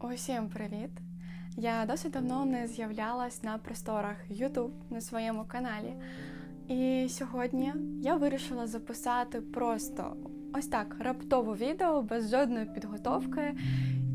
Усім привіт! Я досить давно не з'являлась на просторах YouTube на своєму каналі. І сьогодні я вирішила записати просто ось так раптово відео без жодної підготовки,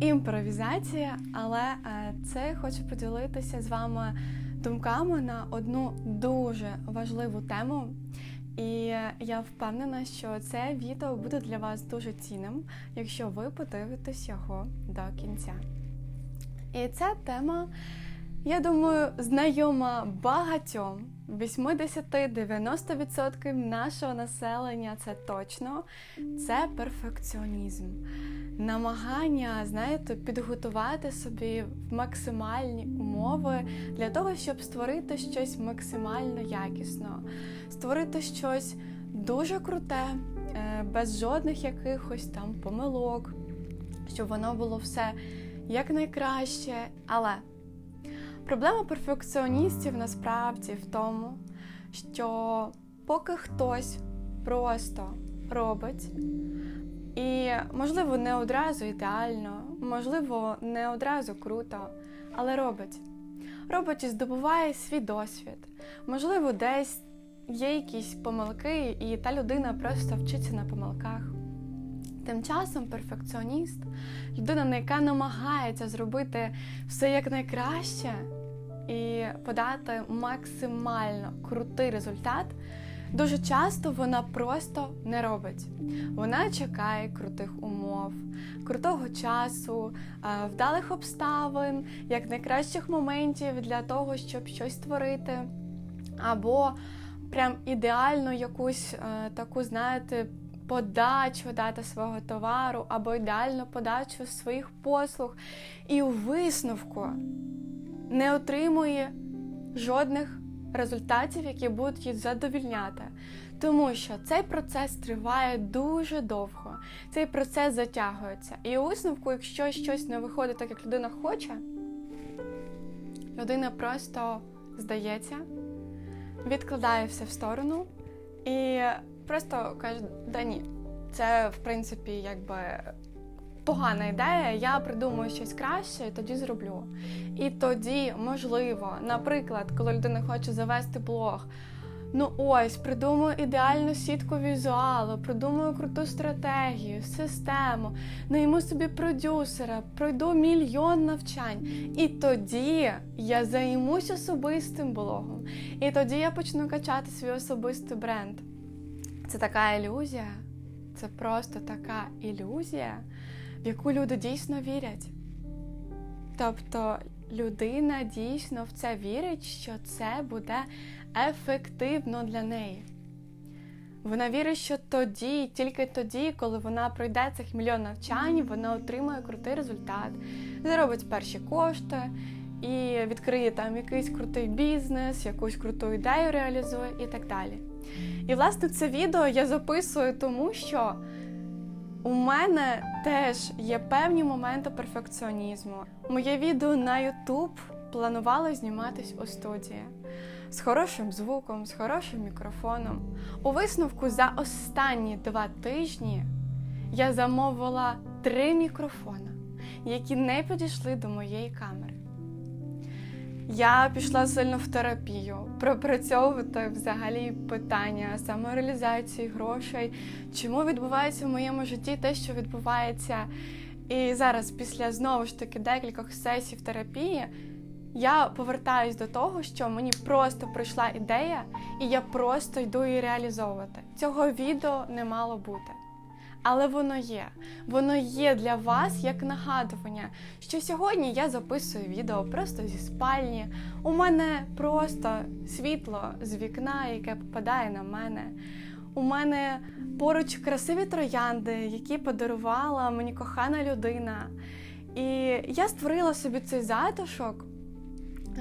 імпровізація, але е, це хочу поділитися з вами думками на одну дуже важливу тему. І я впевнена, що це відео буде для вас дуже цінним, якщо ви подивитесь його до кінця. І ця тема, я думаю, знайома багатьом. 80-90% нашого населення це точно, це перфекціонізм. Намагання, знаєте, підготувати собі максимальні умови для того, щоб створити щось максимально якісно, створити щось дуже круте, е, без жодних якихось там помилок, щоб воно було все якнайкраще. Але проблема перфекціоністів насправді в тому, що поки хтось просто робить, і, можливо, не одразу ідеально, можливо, не одразу круто, але робить. Робить і здобуває свій досвід. Можливо, десь є якісь помилки, і та людина просто вчиться на помилках. Тим часом перфекціоніст, людина, яка намагається зробити все якнайкраще і подати максимально крутий результат, дуже часто вона просто не робить. Вона чекає крутих умов, крутого часу, вдалих обставин, як найкращих моментів для того, щоб щось створити, або прям ідеально якусь таку, знаєте, подачу дати свого товару або ідеальну подачу своїх послуг, і у висновку не отримує жодних результатів, які будуть її задовільняти. Тому що цей процес триває дуже довго, цей процес затягується. І у висновку, якщо щось не виходить так, як людина хоче, людина просто здається, відкладає все в сторону і просто каже, да ні, це в принципі якби погана ідея, я придумаю щось краще і тоді зроблю. І тоді, можливо, наприклад, коли людина хоче завести блог. Ну ось, придумаю ідеальну сітку візуалу, придумаю круту стратегію, систему, найму собі продюсера, пройду мільйон навчань. І тоді я займусь особистим блогом. І тоді я почну качати свій особистий бренд. Це така ілюзія, це просто така ілюзія, в яку люди дійсно вірять. Тобто людина дійсно в це вірить, що це буде ефективно для неї. Вона вірить, що тоді, тільки тоді, коли вона пройде цих мільйон навчань, вона отримає крутий результат, заробить перші кошти і відкриє там якийсь крутий бізнес, якусь круту ідею реалізує і так далі. І, власне, це відео я записую, тому що у мене теж є певні моменти перфекціонізму. Моє відео на YouTube планувало зніматись у студії з хорошим звуком, з хорошим мікрофоном. У висновку за останні два тижні я замовила три мікрофони, які не підійшли до моєї камери. Я пішла сильно в терапію, пропрацьовувати взагалі питання самореалізації грошей, чому відбувається в моєму житті те, що відбувається. І зараз, після знову ж таки декількох сесій в терапії, я повертаюсь до того, що мені просто прийшла ідея, і я просто йду її реалізовувати. Цього відео не мало бути. Але воно є. Воно є для вас як нагадування, що сьогодні я записую відео просто зі спальні. У мене просто світло з вікна, яке попадає на мене. У мене поруч красиві троянди, які подарувала мені кохана людина. І я створила собі цей затишок.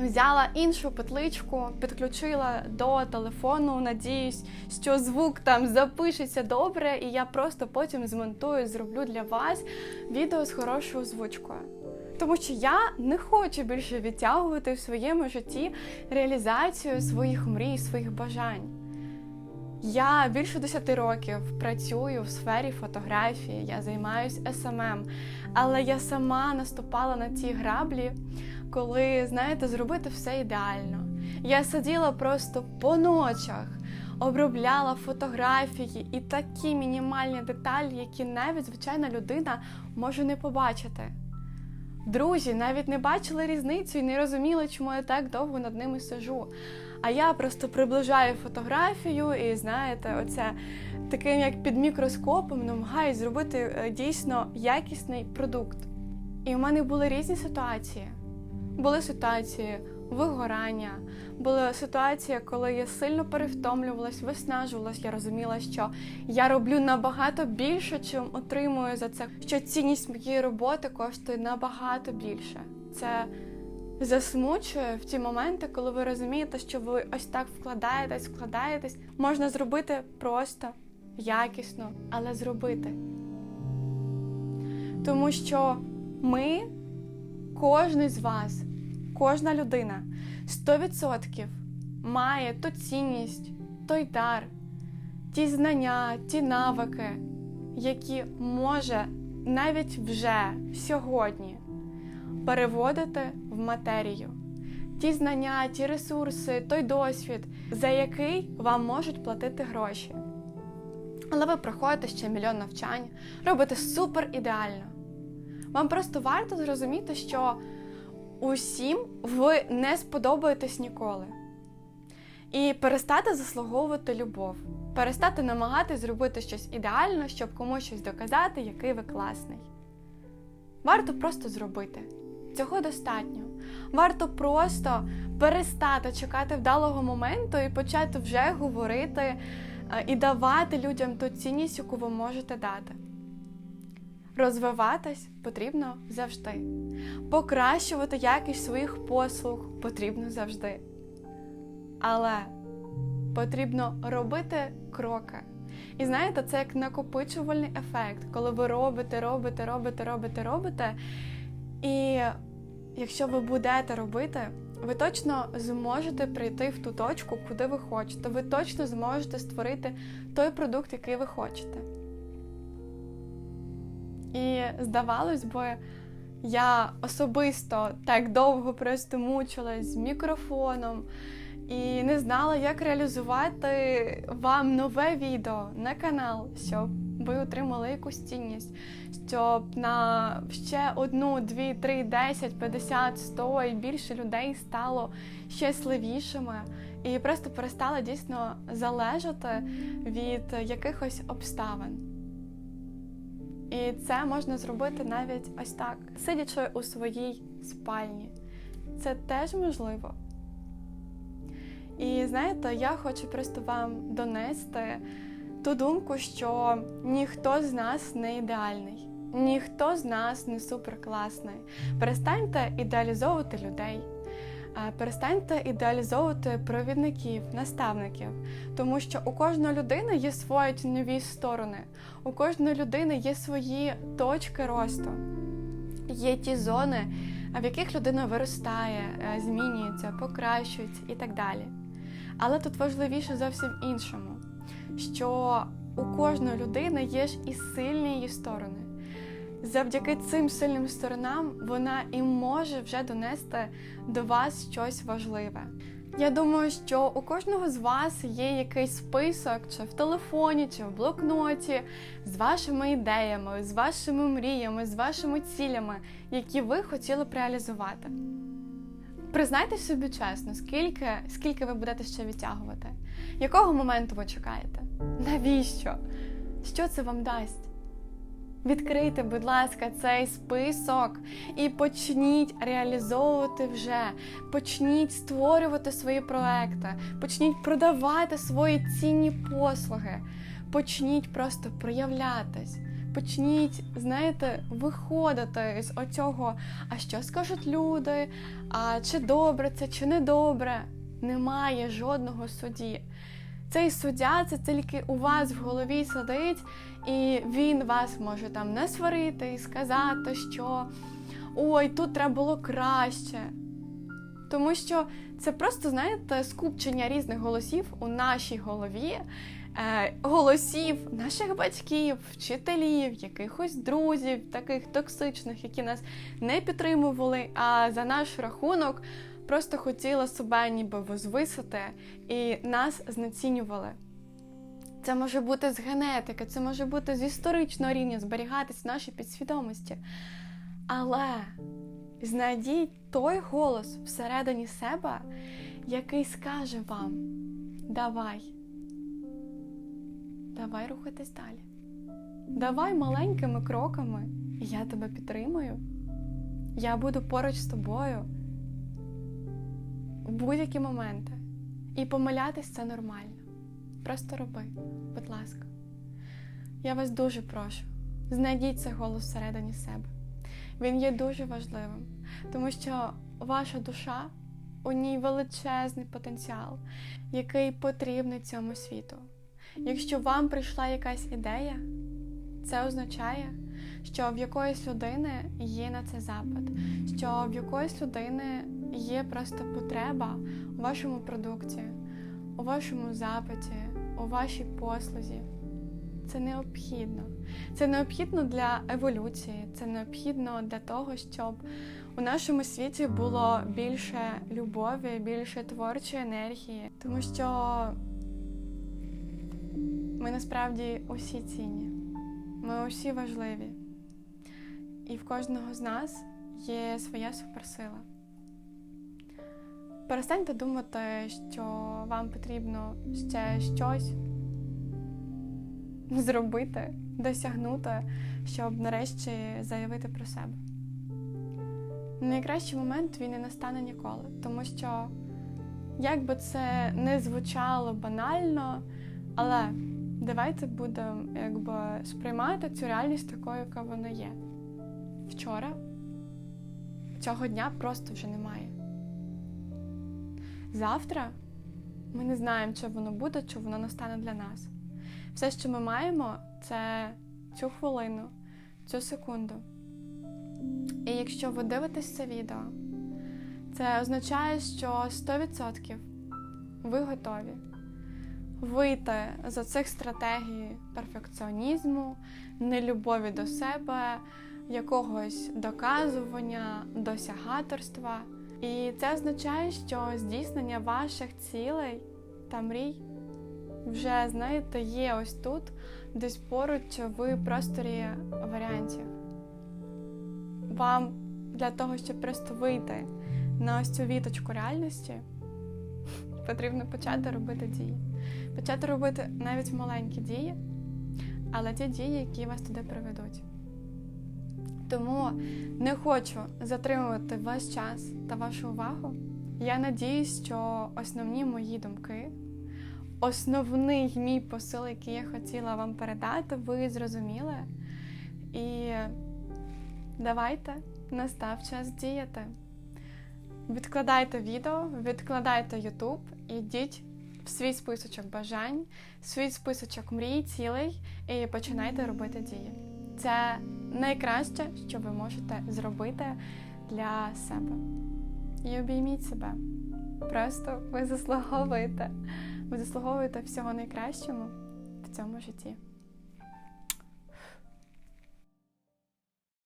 Взяла іншу петличку, підключила до телефону. Надіюсь, що звук там запишеться добре, і я просто потім змонтую, зроблю для вас відео з хорошою озвучкою. Тому що я не хочу більше відтягувати в своєму житті реалізацію своїх мрій, своїх бажань. Я більше 10 років працюю в сфері фотографії, я займаюся СММ, але я сама наступала на ці граблі, коли, знаєте, зробити все ідеально. Я сиділа просто по ночах, обробляла фотографії і такі мінімальні деталі, які навіть звичайна людина може не побачити. Друзі навіть не бачили різницю і не розуміли, чому я так довго над ними сижу. А я просто приближаю фотографію і, знаєте, оце таким як під мікроскопом намагаюсь зробити е, дійсно якісний продукт. І в мене були різні ситуації. Були ситуації вигорання, була ситуація, коли я сильно перевтомлювалась, виснажувалась. Я розуміла, що я роблю набагато більше, чим отримую за це. Що цінність моєї роботи коштує набагато більше. Це засмучує в ті моменти, коли ви розумієте, що ви ось так вкладаєтесь, вкладаєтесь. Можна зробити просто, якісно, але зробити. Тому що ми, кожен з вас, кожна людина 100% має ту цінність, той дар, ті знання, ті навики, які може навіть вже сьогодні переводити в матерію. Ті знання, ті ресурси, той досвід, за який вам можуть платити гроші. Але ви проходите ще мільйон навчань, робите супер ідеально. Вам просто варто зрозуміти, що усім ви не сподобаєтесь ніколи. І перестати заслуговувати любов, перестати намагатись зробити щось ідеально, щоб комусь щось доказати, який ви класний. Варто просто зробити. Цього достатньо. Варто просто перестати чекати вдалого моменту і почати вже говорити е, і давати людям ту цінність, яку ви можете дати. Розвиватись потрібно завжди. Покращувати якість своїх послуг потрібно завжди. Але потрібно робити кроки. І знаєте, це як накопичувальний ефект, коли ви робите, робите, робите, робите, робите. І якщо ви будете робити, ви точно зможете прийти в ту точку, куди ви хочете. Ви точно зможете створити той продукт, який ви хочете. І здавалось би, я особисто так довго просто мучилась з мікрофоном і не знала, як реалізувати вам нове відео на канал, щоб ви отримали якусь цінність, щоб на ще одну, дві, три, десять, п'ятдесят, сто і більше людей стало щасливішими і просто перестали дійсно залежати від якихось обставин. І це можна зробити навіть ось так, сидячи у своїй спальні. Це теж можливо. І знаєте, я хочу просто вам донести ту думку, що ніхто з нас не ідеальний, ніхто з нас не суперкласний. Перестаньте ідеалізовувати людей. Перестаньте ідеалізовувати провідників, наставників, тому що у кожної людини є свої тіньові сторони, у кожної людини є свої точки росту, є ті зони, в яких людина виростає, е, змінюється, покращується і так далі. Але тут важливіше зовсім іншому, що у кожної людини є ж і сильні її сторони. Завдяки цим сильним сторонам вона і може вже донести до вас щось важливе. Я думаю, що у кожного з вас є якийсь список, чи в телефоні, чи в блокноті, з вашими ідеями, з вашими мріями, з вашими цілями, які ви хотіли б реалізувати. Признайтесь собі чесно, скільки, скільки ви будете ще відтягувати? Якого моменту ви чекаєте? Навіщо? Що це вам дасть? Відкрийте, будь ласка, цей список і почніть реалізовувати вже. Почніть створювати свої проекти, почніть продавати свої цінні послуги, почніть просто проявлятись. Почніть, знаєте, виходити з оцього, а що скажуть люди, а чи добре це, чи не добре. Немає жодного судді. Цей суддя це тільки у вас в голові сидить, і він вас може там не сварити і сказати, що ой, тут треба було краще. Тому що це просто, знаєте, скупчення різних голосів у нашій голові, е, голосів наших батьків, вчителів, якихось друзів, таких токсичних, які нас не підтримували, а за наш рахунок просто хотіли себе ніби возвисити і нас знецінювали. Це може бути з генетики, це може бути з історичного рівня зберігатись в нашій підсвідомості. Але знайдіть той голос всередині себе, який скаже вам: давай, давай рухатись далі. Давай маленькими кроками, я тебе підтримую. Я буду поруч з тобою будь-які моменти. І помилятись це нормально. Просто роби, будь ласка. Я вас дуже прошу, знайдіть цей голос всередині себе. Він є дуже важливим, тому що ваша душа у ній величезний потенціал, який потрібний цьому світу. Якщо вам прийшла якась ідея, це означає, що в якоїсь людини є на це запит, що в якоїсь людини є просто потреба у вашому продукті, у вашому запиті, у вашій послузі. Це необхідно. Це необхідно для еволюції, це необхідно для того, щоб у нашому світі було більше любові, більше творчої енергії, тому що ми насправді усі цінні, ми усі важливі, і в кожного з нас є своя суперсила. Перестаньте думати, що вам потрібно ще щось зробити, досягнути, щоб нарешті заявити про себе. Найкращий момент він не настане ніколи, тому що, як би це не звучало банально, але давайте будемо якби сприймати цю реальність такою, яка вона є. Вчора цього дня просто вже немає. Завтра ми не знаємо, чи воно буде, чи воно настане для нас. Все, що ми маємо, це цю хвилину, цю секунду. І якщо ви дивитесь це відео, це означає, що 100% ви готові вийти з цих стратегій перфекціонізму, нелюбові до себе, якогось доказування, досягаторства. І це означає, що здійснення ваших цілей та мрій вже, знаєте, є ось тут, десь поруч в просторі варіантів. Вам для того, щоб просто вийти на ось цю віточку реальності, потрібно почати робити дії. Почати робити навіть маленькі дії, але ті дії, які вас туди приведуть. Тому не хочу затримувати ваш час та вашу увагу. Я надіюсь, що основні мої думки, основний мій посил, який я хотіла вам передати, ви зрозуміли. І давайте настав час діяти. Відкладайте відео, відкладайте YouTube, ідіть в свій списочок бажань, свій списочок мрій, цілей і починайте робити дії. Це найкраще, що ви можете зробити для себе. І обійміть себе. Просто ви заслуговуєте. Ви заслуговуєте всього найкращого в цьому житті.